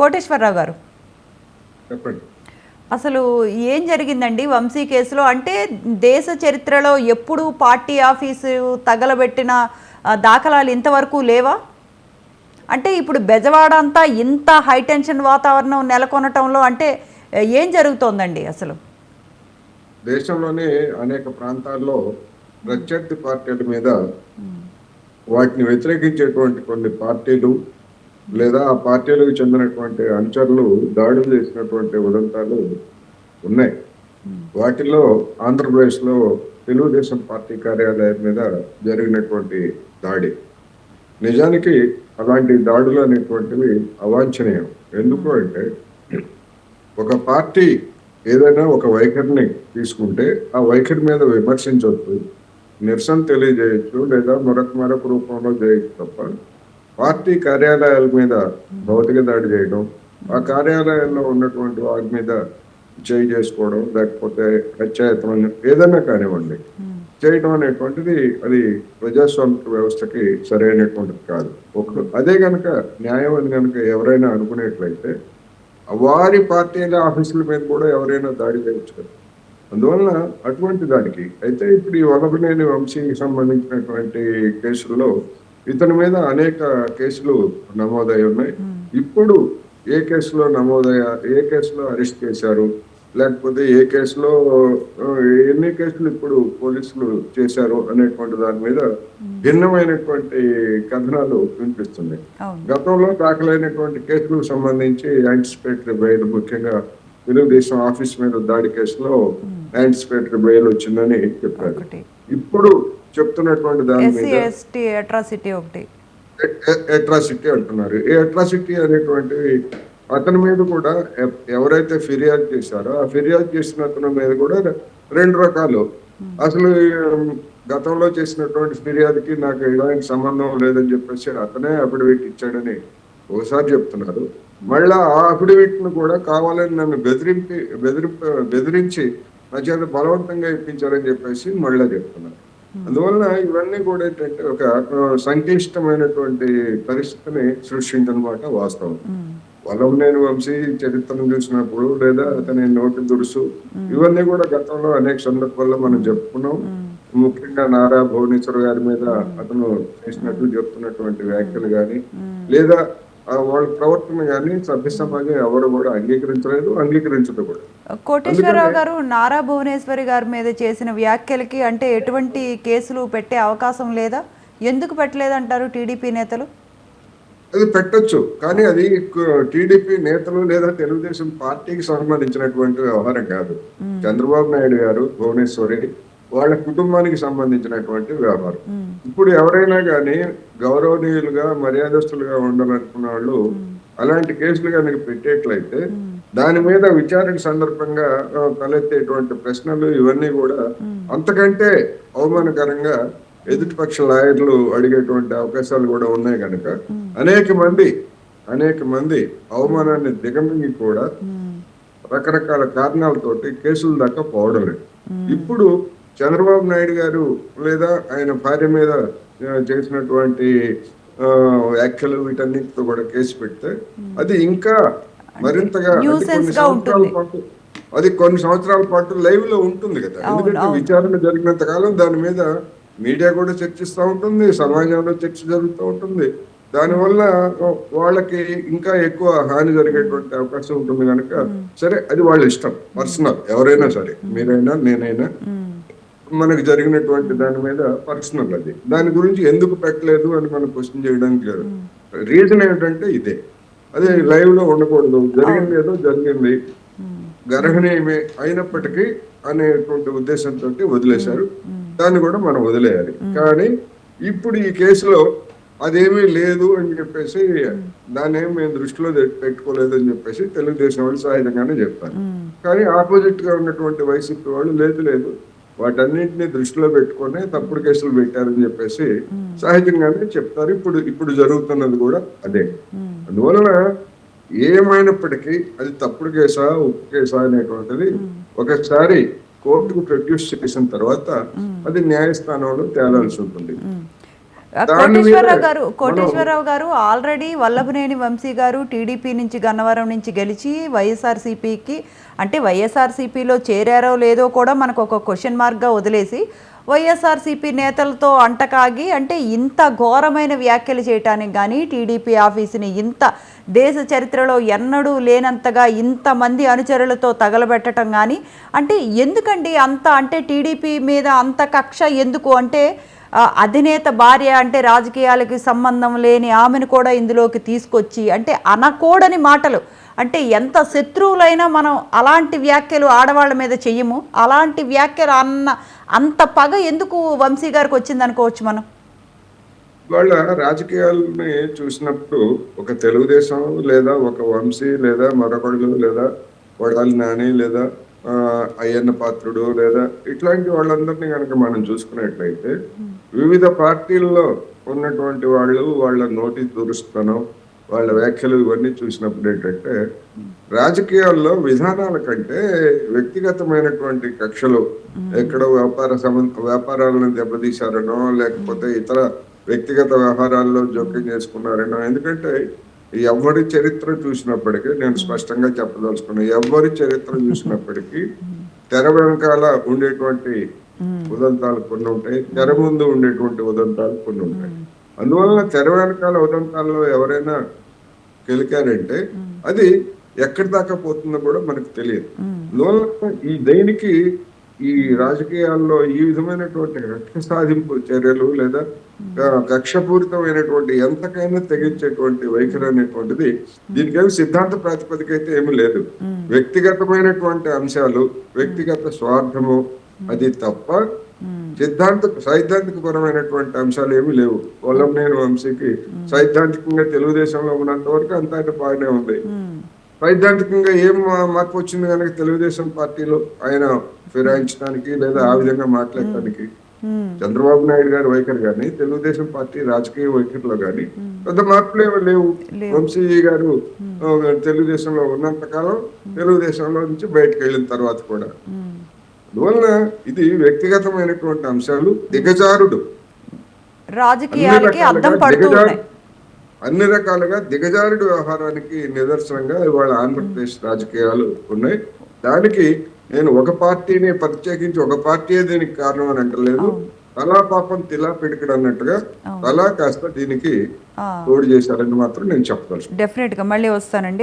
కోటేశ్వరరావు గారు. చెప్పండి. అసలు ఏం జరిగిందండి వంశీ కేసులో? అంటే దేశ చరిత్రలో ఎప్పుడు పార్టీ ఆఫీసు తగలబెట్టిన దాఖలాలు ఇంతవరకు లేవా? అంటే ఇప్పుడు బెజవాడ అంతా ఇంత హైటెన్షన్ వాతావరణం నెలకొనటంలో అంటే ఏం జరుగుతోందండి అసలు? దేశంలోనే అనేక ప్రాంతాల్లో ప్రత్యర్థి పార్టీల మీద వాటిని వ్యతిరేకించేటువంటి కొన్ని పార్టీలు లేదా ఆ పార్టీలకు చెందినటువంటి అనుచరులు దాడులు చేసినటువంటి ఉదంతాలు ఉన్నాయి. వాటిలో ఆంధ్రప్రదేశ్లో తెలుగుదేశం పార్టీ కార్యాలయం మీద జరిగినటువంటి దాడి. నిజానికి అలాంటి దాడులు అనేటువంటివి అవాంఛనీయం. ఎందుకు అంటే ఒక పార్టీ ఏదైనా ఒక వైఖరిని తీసుకుంటే ఆ వైఖరి మీద విమర్శించవచ్చు నిరసన తెలియజేయచ్చు లేదా మరొక మరొక రూపంలో చేయొచ్చు తప్ప పార్టీ కార్యాలయాల మీద భౌతిక దాడి చేయడం ఆ కార్యాలయాల్లో ఉన్నటువంటి వారి మీద చేయి చేసుకోవడం లేకపోతే హత్యాయత్నం ఏదైనా కానివ్వండి. చేయడం అనేటువంటిది అది ప్రజాస్వామిక వ్యవస్థకి సరైనటువంటిది కాదు. ఒక అదే కనుక న్యాయం అని కనుక ఎవరైనా అనుకునేట్లయితే వారి పార్టీల ఆఫీసుల మీద కూడా ఎవరైనా దాడి చేయొచ్చు కదా. అందువలన అటువంటి దానికి అయితే ఇప్పుడు ఈ వలభనేని వంశీకి సంబంధించినటువంటి కేసుల్లో ఇతని మీద అనేక కేసులు నమోదై ఉన్నాయి. ఇప్పుడు ఏ కేసులో నమోదయ్యా ఏ కేసులో అరెస్ట్ చేశారు? లేకపోతే ఏ కేసులో ఎన్ని కేసులు ఇప్పుడు పోలీసులు చేశారు అనేటువంటి దాని మీద భిన్నమైనటువంటి కథనాలు వినిపిస్తున్నాయి. గతంలో దాఖలైనటువంటి కేసులకు సంబంధించి యాంటిసిపేటరీ బెయిల్ ముఖ్యంగా తెలుగుదేశం ఆఫీస్ మీద దాడి కేసులో యాంటిసిపేటరీ బెయిల్ వచ్చిందని చెప్పారు. ఇప్పుడు చెప్తున్నటువంటి దాని ఎస్టీ అట్రాసిటీ ఒకటి. అట్రాసిటీ అంటున్నారు. ఈ అట్రాసిటీ అనేటువంటివి అతని మీద కూడా ఎవరైతే ఫిర్యాదు చేశారో ఆ ఫిర్యాదు చేసిన అతని మీద కూడా రెండు రకాలు. అసలు గతంలో చేసినటువంటి ఫిర్యాదుకి నాకు ఎలాంటి సంబంధం లేదని చెప్పేసి అతనే అఫిడవిట్ ఇచ్చాడని ఒకసారి చెప్తున్నారు. మళ్ళా ఆ అఫిడవిట్ను కూడా కావాలని నన్ను బెదిరింపి బెదిరింప బెదిరించి నా చేత బలవంతంగా ఇప్పించారని చెప్పేసి మళ్ళా చెప్తున్నారు. అందువలన ఇవన్నీ కూడా ఏంటంటే ఒక సంక్లిష్టమైనటువంటి పరిస్థితిని సృష్టించనమాట వాస్తవం. వలంనేని వంశీ చరిత్రను చూసినప్పుడు లేదా అతని నోటి దురుసు ఇవన్నీ కూడా గతంలో అనేక సందర్భాల్లో మనం చెప్పుకున్నాం. ముఖ్యంగా నారా భువనేశ్వర్ గారి మీద అతను చేసినట్టు చెప్తున్నటువంటి వ్యాఖ్యలు గాని లేదా వాళ్ళ ప్రవర్తన గాని సభ్య సమాజం ఎవరు కూడా అంగీకరించలేదు అంగీకరించదు కూడా కోటేశ్వరరావు గారు నారా భువనేశ్వరి గారి మీద చేసిన వ్యాఖ్యలకి అంటే ఎటువంటి కేసులు పెట్టే అవకాశం లేదా? ఎందుకు పెట్టలేదంటారు టీడీపీ నేతలు? అది పెట్టొచ్చు కానీ అది టీడీపీ నేతలు లేదా తెలుగుదేశం పార్టీకి సంబంధించినటువంటి వ్యవహారం కాదు. చంద్రబాబు నాయుడు గారు భువనేశ్వరి వాళ్ళ కుటుంబానికి సంబంధించినటువంటి వ్యవహారం. ఇప్పుడు ఎవరైనా కానీ గౌరవనీయులుగా మర్యాదస్తులుగా ఉండాలనుకున్న వాళ్ళు అలాంటి కేసులు కనుక పెట్టేట్లయితే దాని మీద విచారణ సందర్భంగా తలెత్తేటువంటి ప్రశ్నలు ఇవన్నీ కూడా అంతకంటే అవమానకరంగా ఎదుటిపక్ష లాయర్లు అడిగేటువంటి అవకాశాలు కూడా ఉన్నాయి కనుక అనేక మంది అనేక మంది అవమానాన్ని దిగమింగి కూడా రకరకాల కారణాలతోటి కేసుల దాకా పోవడం లేదు. ఇప్పుడు చంద్రబాబు నాయుడు గారు లేదా ఆయన భార్య మీద చేసినటువంటి వ్యాఖ్యలు వీటన్నిటితో కూడా కేసు పెడితే అది ఇంకా మరింతగా అది కొన్ని సంవత్సరాల పాటు లైవ్లో ఉంటుంది కదా. ఎందుకంటే విచారణ జరిగినంత కాలం దాని మీద మీడియా కూడా చర్చిస్తూ ఉంటుంది సమాజంలో చర్చ జరుగుతూ ఉంటుంది. దానివల్ల వాళ్ళకి ఇంకా ఎక్కువ హాని జరిగేటువంటి అవకాశం ఉంటుంది కనుక సరే అది వాళ్ళ ఇష్టం పర్సనల్ ఎవరైనా సరే. మీరైనా నేనైనా మనకు జరిగినటువంటి దాని మీద పర్సనల్ అది. దాని గురించి ఎందుకు పెట్టలేదు అని మనం క్వశ్చన్ చేయడానికి లేదు. రీజన్ ఏమిటంటే ఇదే. అదే లైవ్లో ఉండకూడదు. జరిగింది ఏదో జరిగింది. గర్హనీయమే అయినప్పటికీ అనేటువంటి ఉద్దేశంతో వదిలేశారు. దాన్ని కూడా మనం వదిలేయాలి. కానీ ఇప్పుడు ఈ కేసులో అదేమీ లేదు అని చెప్పేసి దాన్ని ఏమి మేము దృష్టిలో పెట్టుకోలేదు అని చెప్పేసి తెలుగుదేశం వాళ్ళు సహజంగానే చెప్తారు. కానీ ఆపోజిట్గా ఉన్నటువంటి వైసీపీ వాళ్ళు లేదు లేదు. వాటన్నింటినీ దృష్టిలో పెట్టుకొని తప్పుడు కేసులు పెట్టారని చెప్పేసి సహజంగానే చెప్తారు. ఇప్పుడు ఇప్పుడు జరుగుతున్నది కూడా అదే. అందువలన ఏమైనప్పటికీ అది తప్పుడు కేసా ఉప్పు కేసా అనేటువంటిది ఒకసారి కోర్టుకు ప్రొడ్యూస్ చేసిన తర్వాత అది న్యాయస్థానంలో తేలాల్సి ఉంటుంది. కోటేశ్వరరావు గారు కోటేశ్వరరావు గారు ఆల్రెడీ వల్లభనేని వంశీ గారు టీడీపీ నుంచి గన్నవరం నుంచి గెలిచి వైఎస్ఆర్సీపీకి అంటే వైఎస్ఆర్సీపీలో చేరారో లేదో కూడా మనకు ఒక క్వశ్చన్ మార్క్గా వదిలేసి వైఎస్ఆర్సీపీ నేతలతో అంటకాగి అంటే ఇంత ఘోరమైన వ్యాఖ్యలు చేయటానికి కానీ టీడీపీ ఆఫీసుని ఇంత దేశ చరిత్రలో ఎన్నడూ లేనంతగా ఇంతమంది అనుచరులతో తగలబెట్టడం కానీ అంటే ఎందుకండి అంత అంటే టీడీపీ మీద అంత కక్ష ఎందుకు? అంటే అధినేత భార్య అంటే రాజకీయాలకి సంబంధం లేని ఆమెను కూడా ఇందులోకి తీసుకొచ్చి అంటే అనకూడని మాటలు. అంటే ఎంత శత్రువులైనా మనం అలాంటి వ్యాఖ్యలు ఆడవాళ్ళ మీద చెయ్యము. అలాంటి వ్యాఖ్యలు అన్న అంత పగ ఎందుకు వంశీ గారికి వచ్చింది అనుకోవచ్చు మనం? వాళ్ళ రాజకీయాలని చూసినప్పుడు ఒక తెలుగుదేశం లేదా ఒక వంశీ లేదా మరొకళ్ళు లేదా వడాలి నాని లేదా అయ్యన్న పాత్రుడు లేదా ఇట్లాంటి వాళ్ళందరినీ కనుక మనం చూసుకున్నట్లయితే వివిధ పార్టీల్లో ఉన్నటువంటి వాళ్ళు వాళ్ళ నోటి దురుస్తనం వాళ్ళ వ్యాఖ్యలు ఇవన్నీ చూసినప్పుడు ఏంటంటే రాజకీయాల్లో విధానాల కంటే వ్యక్తిగతమైనటువంటి కక్షలు ఎక్కడో వ్యాపార సంబంధ వ్యాపారాలను దెబ్బతీశారనో లేకపోతే ఇతర వ్యక్తిగత వ్యవహారాల్లో జోక్యం చేసుకున్నారనో ఎందుకంటే ఎవరి చరిత్ర చూసినప్పటికీ నేను స్పష్టంగా చెప్పదలుచుకున్నా ఎవరి చరిత్ర చూసినప్పటికీ తెర వెనకాల ఉండేటువంటి ఉదంతాలు కొన్ని ఉంటాయి తెర ముందు ఉండేటువంటి ఉదంతాలు కొన్ని ఉంటాయి. అందువలన తెర వెనకాల ఉదంతాల్లో ఎవరైనా గెలికారంటే అది ఎక్కడి దాకా పోతుందో కూడా మనకు తెలియదు. అందువలన ఈ దేనికి ఈ రాజకీయాల్లో ఈ విధమైనటువంటి కక్ష సాధింపు చర్యలు లేదా కక్షపూరితమైనటువంటి ఎంతకైనా తెగించేటువంటి వైఖరి అనేటువంటిది దీనికేమి సిద్ధాంత ప్రాతిపదిక అయితే ఏమీ లేదు. వ్యక్తిగతమైనటువంటి అంశాలు వ్యక్తిగత స్వార్థము అది తప్ప సిద్ధాంత సైద్ధాంతిక పరమైనటువంటి అంశాలు ఏమీ లేవు. వల్లంనేని వంశీకి సైద్ధాంతికంగా తెలుగుదేశంలో ఉన్నంత వరకు అంతా బాగానే ఉంది. సైద్ధాంతికంగా ఏం మార్పు వచ్చింది కనుక తెలుగుదేశం పార్టీలో ఆయన ఫిరాయించడానికి లేదా ఆ విధంగా మాట్లాడటానికి? చంద్రబాబు నాయుడు గారి వైఖరి కానీ తెలుగుదేశం పార్టీ రాజకీయ వైఖరిలో కానీ పెద్ద మార్పులు ఏమీ లేవు. వంశీ గారు తెలుగుదేశంలో ఉన్నంత కాలం తెలుగుదేశంలో నుంచి బయటకు వెళ్ళిన తర్వాత కూడా. అందువలన ఇది వ్యక్తిగతమైనటువంటి అంశాలు దిగజారుడు. రాజకీయాలకి అద్దం రకాలుగా పడుతూ దిగజారు ఉన్నాయి. అన్ని రకాలుగా దిగజారుడు వ్యవహారానికి నిదర్శనంగా ఇవాళ ఆంధ్రప్రదేశ్ రాజకీయాలు ఉన్నాయి. దానికి నేను ఒక పార్టీని ప్రత్యేకించి ఒక పార్టీయే దీనికి కారణం అని అంటలేదు. తలా పాపం తిలా పిడికడు అన్నట్టుగా తలా కాస్త దీనికి. తోడు చేశారని మాత్రం నేను చెప్పదలుచుకున్నాను డెఫినెట్గా మళ్ళీ వస్తానండి.